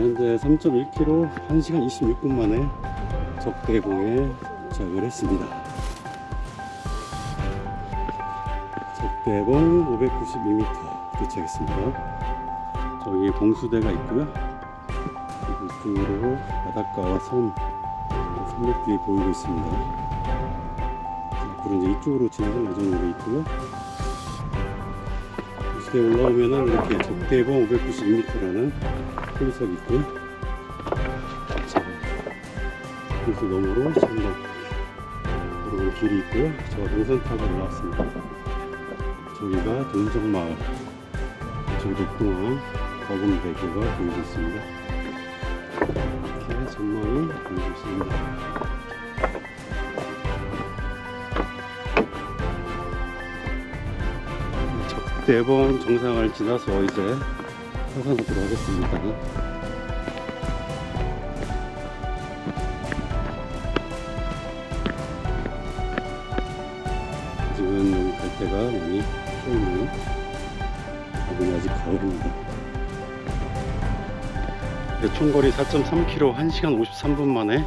현재 3.1km 1시간 26분 만에 적대봉에 도착을 했습니다. 적대봉 592m 도착했습니다. 저기 봉수대가 있고요. 이쪽으로 바닷가와 섬, 산맥들이 보이고 있습니다. 앞으로 이제 이쪽으로 지나갈 예정으로 있고요. 봉수대 올라오면은 이렇게 적대봉 592m라는 폴석이 있고요. 자, 봉수 너머로 전방 그리고 길이 있고요. 저 동선 타고 올라왔습니다. 저기가 돈정마을, 저기 독동항 거금 대교가 보이고 있습니다. 이렇게 전망이 보이고 있습니다. 적대봉 정상을 지나서 이제 하산으로 들어가겠습니다. 아직은 여기 갈 때가 많이 펴있네요. 여기는 아직 가을입니다. 네, 총거리 4.3km 1시간 53분 만에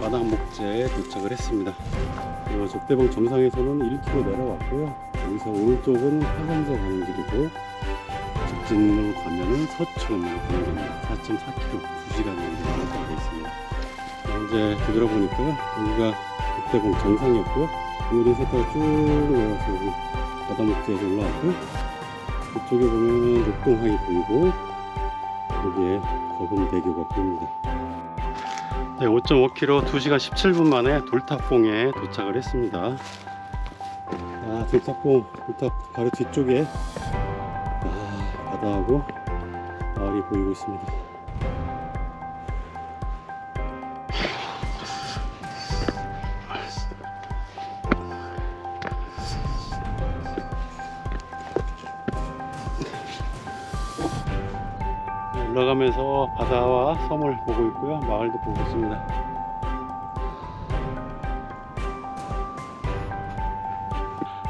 마당 목재에 도착을 했습니다. 어, 적대봉 정상에서는 1km 내려왔고요. 여기서 오른쪽은 화산재 가는 길이고 직진으로 가면은 길입니다. 4.4km 2시간 정도 되어 있습니다. 현재 뒤돌아보니까 여기가 적대봉 정상이었고요. 오른 색깔 쭉 내려와서 여기 바다 목재에서 올라왔고 이쪽에 보면 녹동항이 보이고 여기에 거금대교가 보입니다. 네, 5.5km 2시간 17분 만에 돌탑봉에 도착을 했습니다. 아, 돌탑봉, 돌탑 바로 뒤쪽에 아, 바다하고 마을이 보이고 있습니다. 올라가면서 바다와 섬을 보고 있고요. 마을도 보고 있습니다.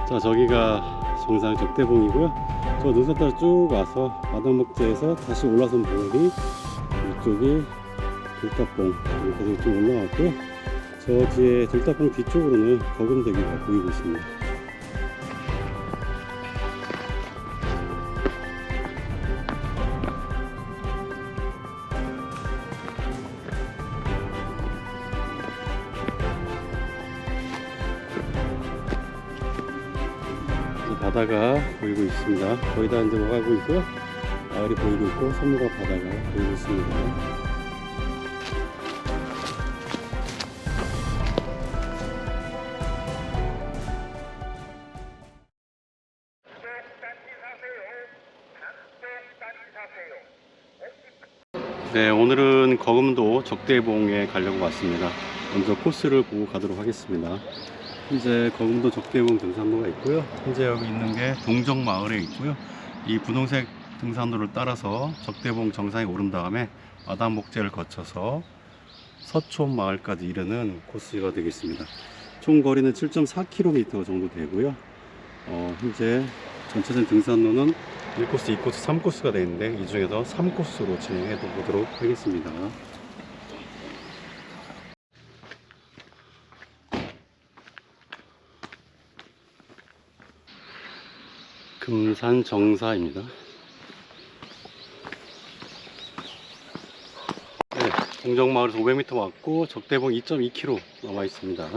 자, 저기가 정상 적대봉이고요. 저 눈산 따라 쭉 와서 바닷목재에서 다시 올라선 봉우리 이쪽이 돌탑봉 여기까지 좀 올라왔고요. 저 뒤에 돌탑봉 뒤쪽으로는 거금대교가 보이고 있습니다. 있습니다. 거의 다 이제 와가고 있고요. 마을이 보이고 있고 섬과 바다가 보이고 있습니다. 네, 오늘은 거금도 적대봉에 가려고 왔습니다. 먼저 코스를 보고 가도록 하겠습니다. 현재 거금도 적대봉 등산로가 있고요. 현재 여기 있는 게 동정 마을에 있고요. 이 분홍색 등산로를 따라서 적대봉 정상에 오른 다음에 마담목재를 거쳐서 서촌 마을까지 이르는 코스가 되겠습니다. 총 거리는 7.4km 정도 되고요. 어, 현재 전체적인 등산로는 1코스, 2코스, 3코스가 되어 있는데 이 중에서 3코스로 진행해 보도록 하겠습니다. 금산 정사입니다. 네, 동정마을에서 500m 왔고 적대봉 2.2km 남아 있습니다.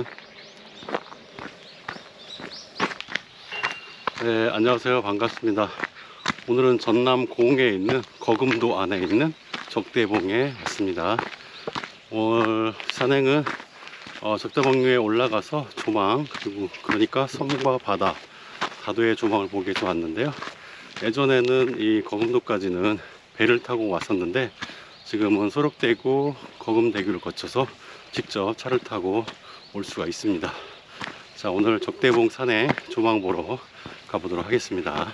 네, 안녕하세요. 반갑습니다. 오늘은 전남 공에 있는 거금도 안에 있는 적대봉에 왔습니다. 오늘 산행은 어, 적대봉 위에 올라가서 조망 그리고 그러니까 섬과 바다 다도의 조망을 위해서 왔는데요. 예전에는 이 거금도까지는 배를 타고 왔었는데 지금은 소록대구 거금대교를 거쳐서 직접 차를 타고 올 수가 있습니다. 자 오늘 적대봉 산에 조망 보러 가보도록 하겠습니다.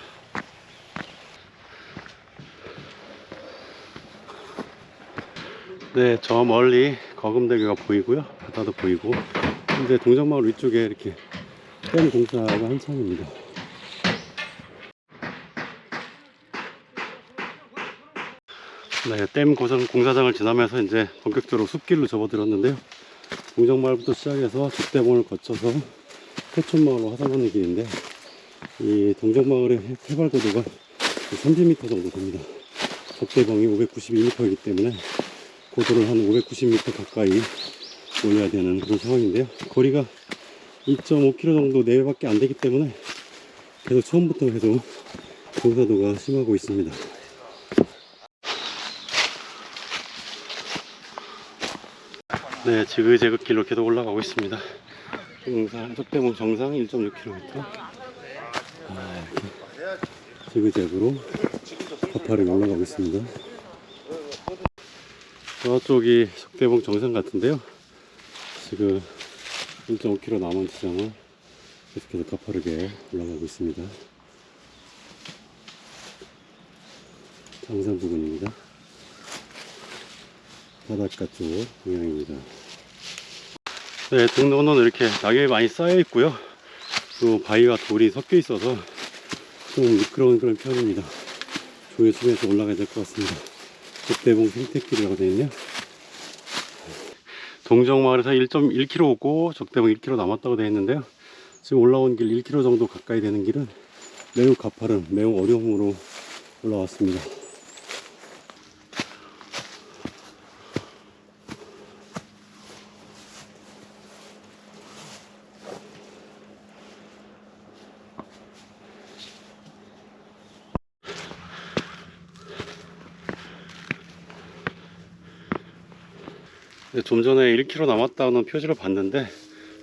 네, 저 멀리 거금대교가 보이고요. 바다도 보이고. 현재 동정마을 위쪽에 이렇게 댐 공사가 한창입니다. 네, 댐 고상 공사장을 지나면서 이제 본격적으로 숲길로 접어들었는데요. 동정마을부터 시작해서 죽대봉을 거쳐서 해촌마을로 하산하는 길인데 이 동정마을의 해발 고도가 30m 정도 됩니다. 적대봉이 592m이기 때문에 고도를 한 590m 가까이 올려야 되는 그런 상황인데요. 거리가 2.5km 정도 내외밖에 안 되기 때문에 계속 처음부터 계속 공사도가 심하고 있습니다. 네, 지그재그 길로 계속 올라가고 있습니다. 정상, 속대문 정상 1.6km. 아, 이렇게 지그재그로 가파르게 올라가고 있습니다. 저쪽이 속대봉 정상 같은데요. 지금 1.5km 남은 지점을 계속해서 가파르게 올라가고 있습니다. 정상 부근입니다. 바닷가 쪽 모양입니다. 네, 등로는 이렇게 낙엽이 많이 쌓여 있고요. 또 바위와 돌이 섞여 있어서 좀 미끄러운 그런 편입니다. 조심해서 올라가야 될 것 같습니다. 북대봉 생태길이라고 되어 있네요. 동정마을에서 1.1km 오고 적대봉 1km 남았다고 되어 있는데요. 지금 올라온 길 1km 정도 가까이 되는 길은 매우 가파른, 매우 어려움으로 올라왔습니다. 좀 전에 1km 남았다는 표지를 봤는데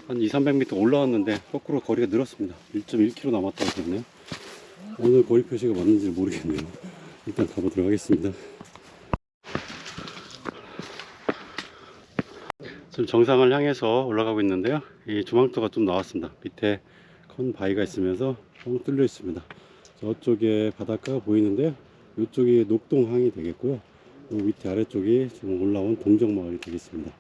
한 2, 300m 올라왔는데 거꾸로 거리가 늘었습니다. 1.1km 남았다고 그랬네요. 오늘 거리 표시가 맞는지 모르겠네요. 일단 가보도록 하겠습니다. 지금 정상을 향해서 올라가고 있는데요. 이 주망토가 좀 나왔습니다. 밑에 큰 바위가 있으면서 뻥 뚫려 있습니다. 저쪽에 바닷가가 보이는데요. 이쪽이 녹동항이 되겠고요. 요 밑에 아래쪽이 좀 올라온 동정마을이 되겠습니다.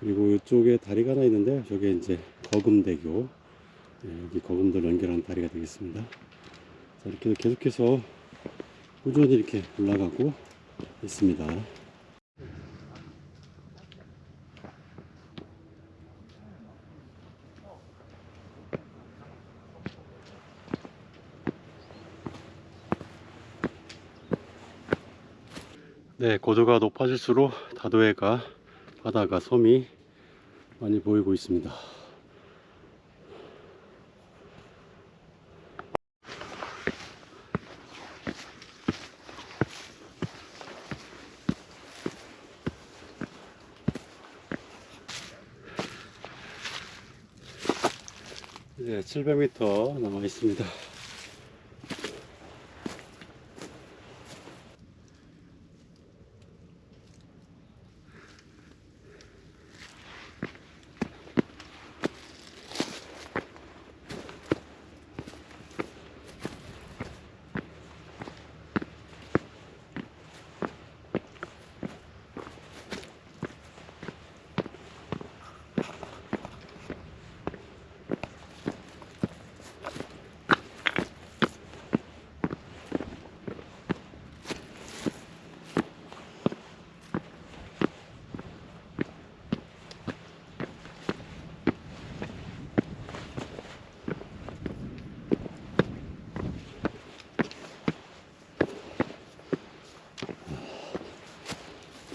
그리고 이쪽에 다리가 하나 있는데 저게 이제 거금대교 예, 여기 거금들 연결하는 다리가 되겠습니다. 자, 이렇게 계속해서 꾸준히 이렇게 올라가고 있습니다. 네, 고도가 높아질수록 다도해가 바다가 섬이 많이 보이고 있습니다. 이제 700m 남아 있습니다.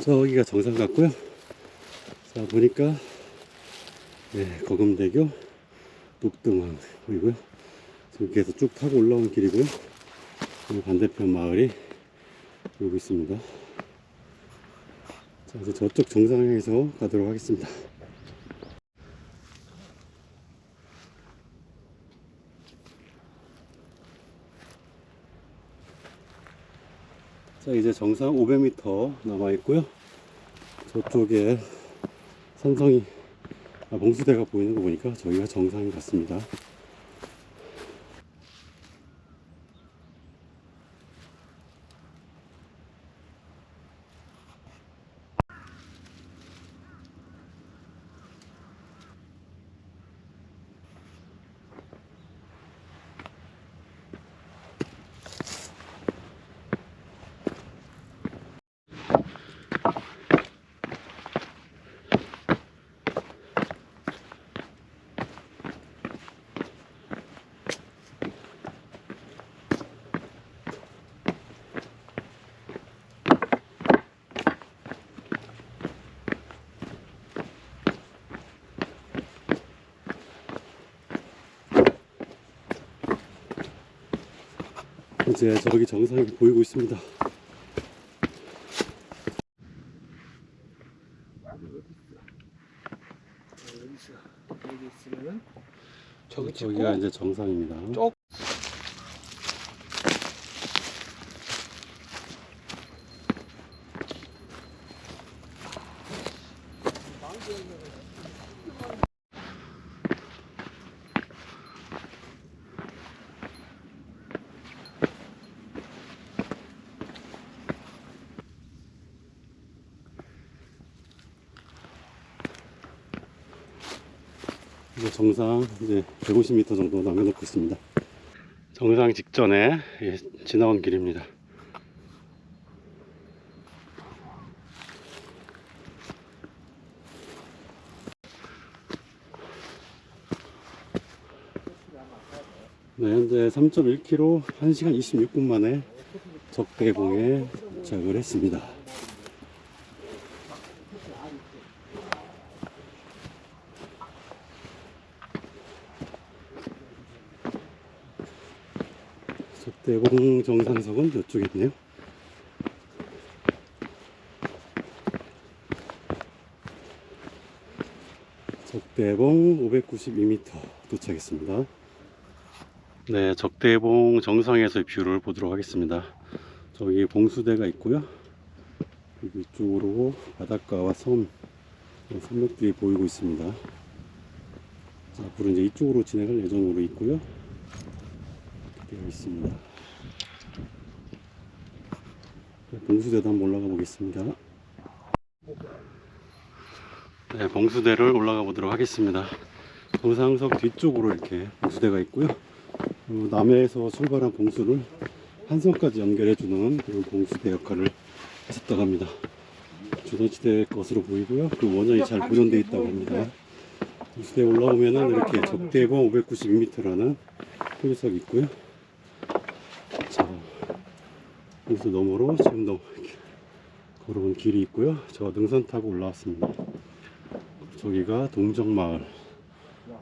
저기가 정상 같고요. 자, 보니까, 네, 거금대교, 녹등항 보이고요. 저기에서 쭉 타고 올라온 길이고요. 반대편 마을이 여기 있습니다. 자, 이제 저쪽 정상 향해서 가도록 하겠습니다. 자, 이제 정상 500m 남아 있고요. 저쪽에 산성이, 아, 봉수대가 보이는 거 보니까 저기가 정상인 것 같습니다. 이제 저기 정상이 보이고 있습니다. 저기 저기가 이제 정상입니다. 정상 이제 150m 정도 남겨놓고 있습니다. 정상 직전에 예, 지나온 길입니다. 네, 현재 3.1km 1시간 26분 만에 적대봉에 도착을 했습니다. 적대봉 정상석은 이쪽에 있네요. 적대봉 592m 도착했습니다. 네, 적대봉 정상에서의 뷰를 보도록 하겠습니다. 저기 봉수대가 있고요. 이쪽으로 바닷가와 섬, 산맥들이 보이고 있습니다. 자, 앞으로 이제 이쪽으로 진행할 예정으로 있고요. 되어 있습니다. 네, 봉수대도 한번 올라가 보겠습니다. 네, 봉수대를 올라가 보도록 하겠습니다. 정상석 뒤쪽으로 이렇게 봉수대가 있고요. 남해에서 출발한 봉수를 한성까지 연결해주는 그런 봉수대 역할을 했었다고 합니다. 조선시대 것으로 보이고요. 그 원전이 잘 보존되어 있다고 합니다. 봉수대에 올라오면은 이렇게 적대봉 592m라는 표지석이 있고요. 자, 봉수 너머로 지금도 이렇게 걸어온 길이 있고요. 저 능선 타고 올라왔습니다. 저기가 동정마을,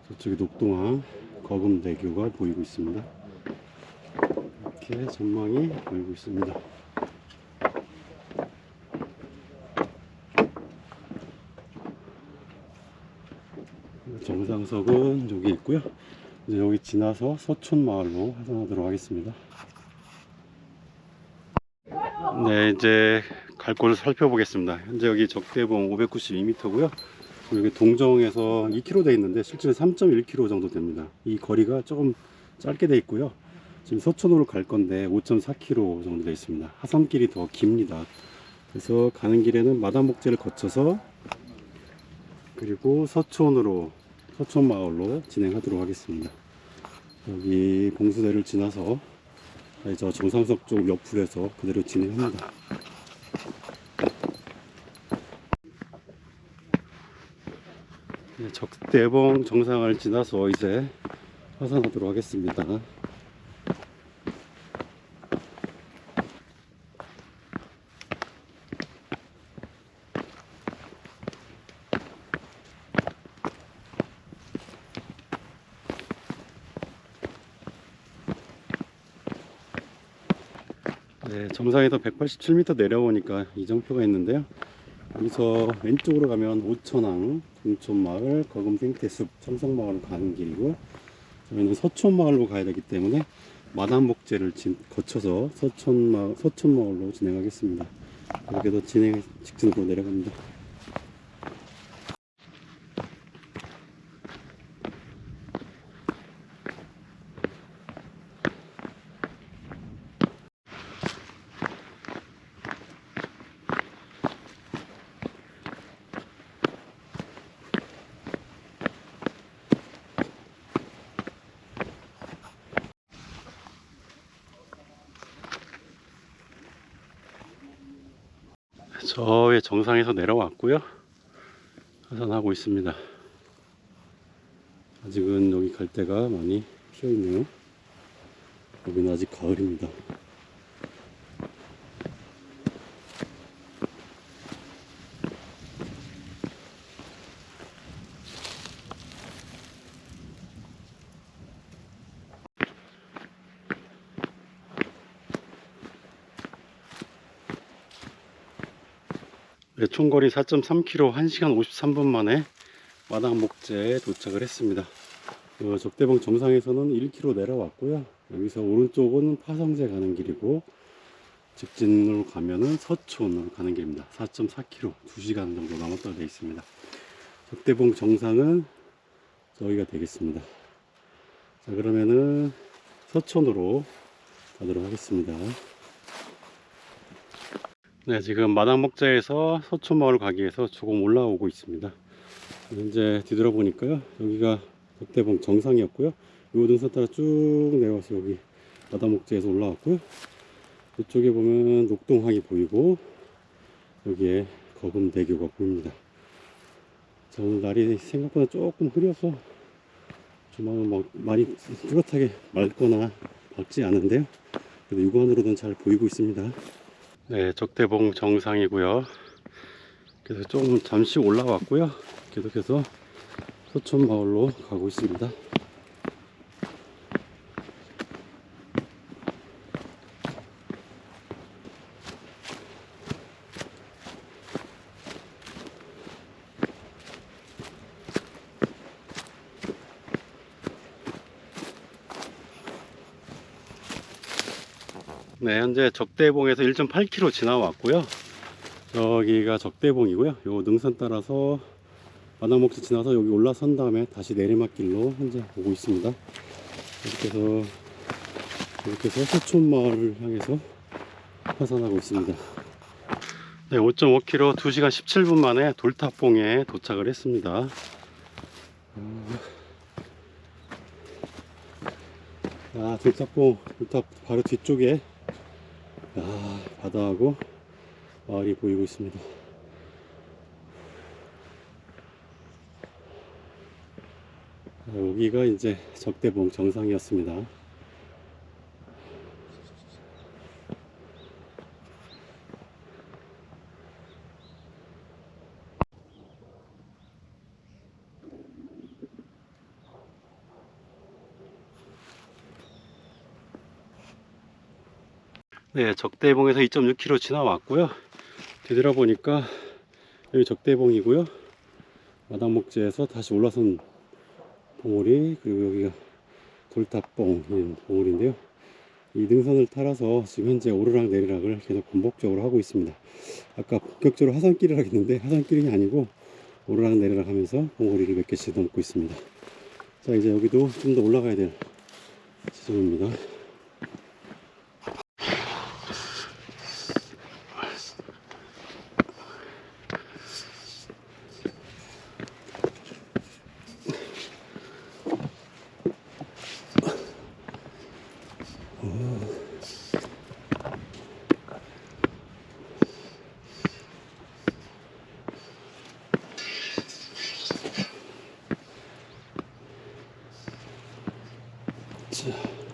저쪽이 녹동항 거금대교가 보이고 있습니다. 이렇게 전망이 보이고 있습니다. 정상석은 여기 있고요. 이제 여기 지나서 서촌마을로 하산하도록 하겠습니다. 네, 이제 갈 곳을 살펴보겠습니다. 현재 여기 적대봉 592m고요. 여기 동정에서 2km 돼 있는데 실제로 3.1km 정도 됩니다. 이 거리가 조금 짧게 돼 있고요. 지금 서촌으로 갈 건데 5.4km 정도 돼 있습니다. 하산길이 더 깁니다. 그래서 가는 길에는 마담목재를 거쳐서 그리고 서촌으로 서촌 마을로 진행하도록 하겠습니다. 여기 봉수대를 지나서 저 정상석 쪽 옆풀에서 그대로 진행합니다. 네, 적대봉 정상을 지나서 이제 하산하도록 하겠습니다. 네, 정상에서 187m 내려오니까 이정표가 있는데요. 여기서 왼쪽으로 가면 오천항, 동촌마을, 거금생태숲, 청성마을로 가는 길이고 저희는 서촌마을로 가야 되기 때문에 진- 거쳐서 서촌마, 서촌마을로 진행하겠습니다. 이렇게도 진행 직진으로 내려갑니다. 저의 정상에서 내려왔고요. 하산하고 있습니다. 아직은 여기 갈 데가 많이 피어 있네요. 여기는 아직 가을입니다. 네, 총거리 4.3km 1시간 53분 만에 마당 목재에 도착을 했습니다. 어, 적대봉 정상에서는 1km 내려왔고요. 여기서 오른쪽은 파성제 가는 길이고 직진으로 가면은 서촌으로 가는 길입니다. 4.4km 2시간 정도 남았다고 되어 있습니다. 적대봉 정상은 저기가 되겠습니다. 자 그러면은 서촌으로 가도록 하겠습니다. 네, 지금 마당목자에서 서촌마을 가기 위해서 조금 올라오고 있습니다. 현재 뒤돌아보니까요, 여기가 덕대봉 정상이었고요. 요 능선 따라 쭉 내려와서 여기 마당목자에서 올라왔고요. 이쪽에 보면 녹동항이 보이고, 여기에 거금대교가 보입니다. 자, 오늘 날이 생각보다 조금 흐려서 조만간 막 많이 뚜렷하게 맑거나 밝지 않은데요. 그래도 육안으로는 잘 보이고 있습니다. 네, 적대봉 정상이고요. 그래서 조금 잠시 올라왔고요. 계속해서 서촌 마을로 가고 있습니다. 네, 현재 적대봉에서 1.8km 지나왔고요. 여기가 적대봉이고요. 요 능선 따라서 마당목지 지나서 여기 올라선 다음에 다시 내리막길로 현재 오고 있습니다. 이렇게 해서 이렇게 해서 서촌 마을을 향해서 하산하고 있습니다. 네, 5.5km 2시간 17분 만에 돌탑봉에 도착을 했습니다. 아, 돌탑봉, 돌탑 바로 뒤쪽에 아, 바다하고 마을이 보이고 있습니다. 아, 여기가 이제 적대봉 정상이었습니다. 네, 적대봉에서 2.6km 지나왔고요. 뒤돌아보니까 여기 적대봉이고요. 마당목지에서 다시 올라선 봉우리 그리고 여기가 돌탑봉인 봉우리인데요. 이 능선을 따라서 지금 현재 오르락 내리락을 계속 반복적으로 하고 있습니다. 아까 본격적으로 하산길이라 했는데 하산길이 아니고 오르락 내리락 하면서 봉우리를 몇 개씩 넘고 있습니다. 자 이제 여기도 좀 더 올라가야 될 지점입니다. 자.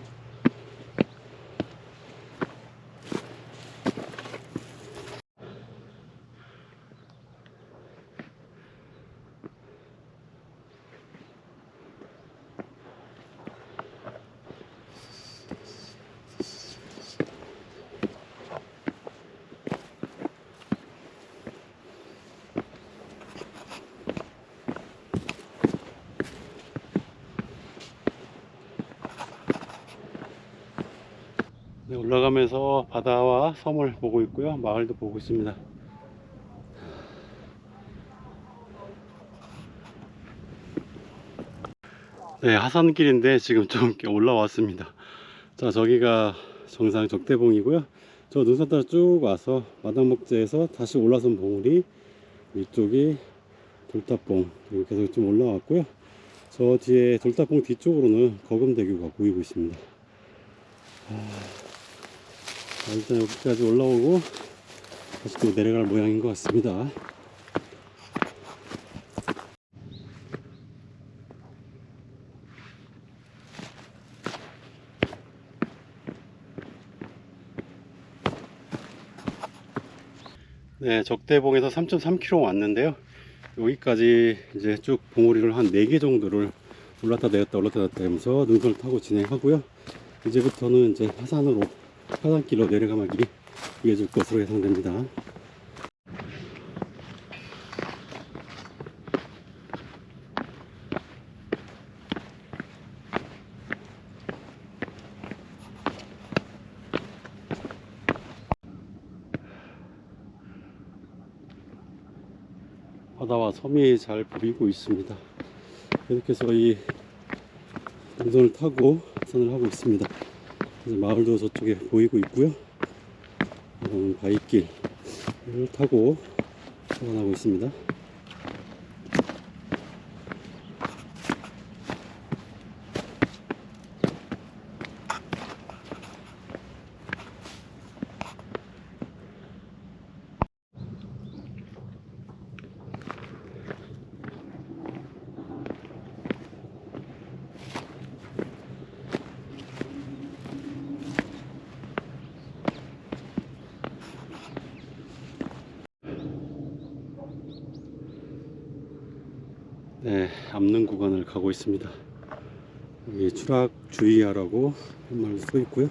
올라가면서 바다와 섬을 보고 있고요. 마을도 보고 있습니다. 네, 하산길인데 지금 좀 올라왔습니다. 자, 저기가 정상 적대봉이고요. 저 능선 따라 쭉 와서 마당목재에서 다시 올라선 봉우리 이쪽이 돌탑봉 그리고 계속 좀 올라왔고요. 저 뒤에 돌탑봉 뒤쪽으로는 거금대교가 보이고 있습니다. 자, 일단 여기까지 올라오고 다시 또 내려갈 모양인 것 같습니다. 네, 적대봉에서 3.3km 왔는데요. 여기까지 이제 쭉 봉우리를 한 4개 정도를 올랐다 내렸다 올랐다 내렸다 하면서 능선을 타고 진행하고요. 이제부터는 이제 하산으로 하단길로 내려가는 길이 이어질 것으로 예상됩니다. 바다와 섬이 잘 보이고 있습니다. 계속해서 이 동선을 타고 선을 하고 있습니다. 마을도 저쪽에 보이고 있고요. 이런 바위길을 타고 하산하고 있습니다. 네, 암릉 구간을 가고 있습니다. 여기 추락 주의하라고 한말 써 있고요.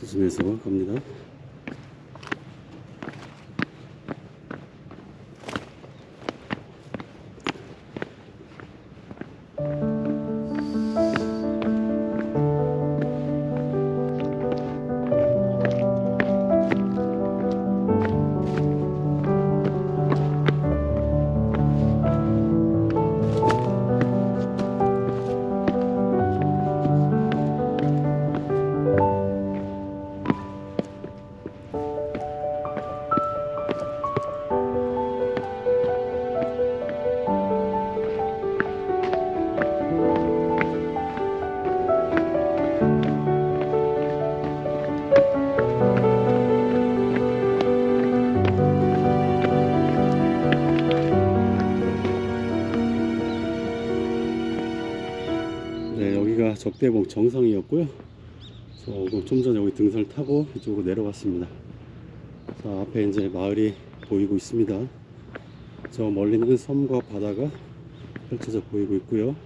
조심해서 갑니다. 적대봉 정상이었고요. 저, 좀 전에 여기 등산을 타고 이쪽으로 내려왔습니다. 자, 앞에 이제 마을이 보이고 있습니다. 저 멀리는 섬과 바다가 펼쳐져 보이고 있고요.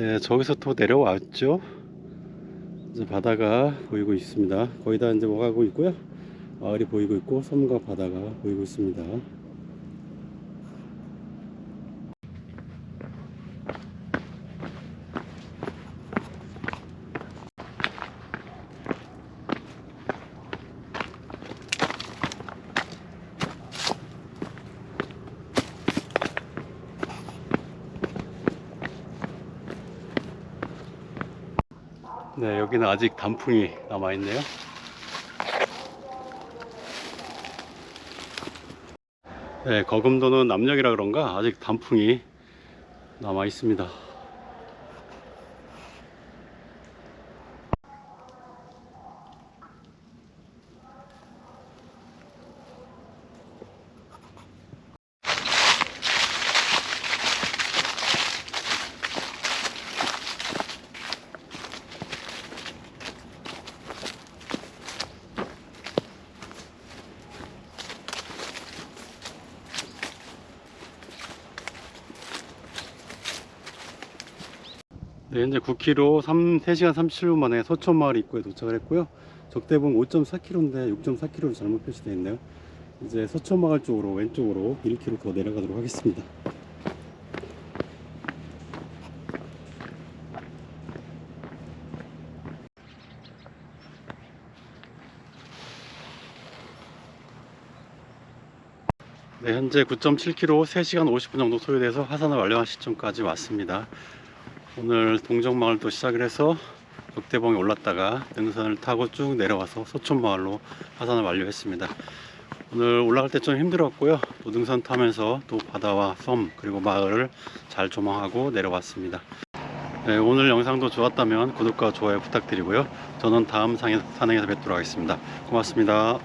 네, 저기서 또 내려왔죠. 이제 바다가 보이고 있습니다. 거의 다 이제 와가고 있고요. 마을이 보이고 있고 섬과 바다가 보이고 있습니다. 네, 여기는 아직 단풍이 남아 있네요. 네, 거금도는 남녘이라 그런가 아직 단풍이 남아 있습니다. 9km 3, 3시간 37분 만에 서촌마을 입구에 도착을 했고요. 적대봉 5.4km인데 6.4km로 잘못 표시되어 있네요. 이제 서촌마을 쪽으로 왼쪽으로 1km 더 내려가도록 하겠습니다. 네, 현재 9.7km 3시간 50분 정도 소요돼서 하산을 완료한 시점까지 왔습니다. 오늘 동정마을도 시작을 해서 역대봉에 올랐다가 등산을 타고 쭉 내려와서 서촌마을로 하산을 완료했습니다. 오늘 올라갈 때 좀 힘들었고요. 또 등산 타면서 또 바다와 섬 그리고 마을을 잘 조망하고 내려왔습니다. 네, 오늘 영상도 좋았다면 구독과 좋아요 부탁드리고요. 저는 다음 산행에서 뵙도록 하겠습니다. 고맙습니다.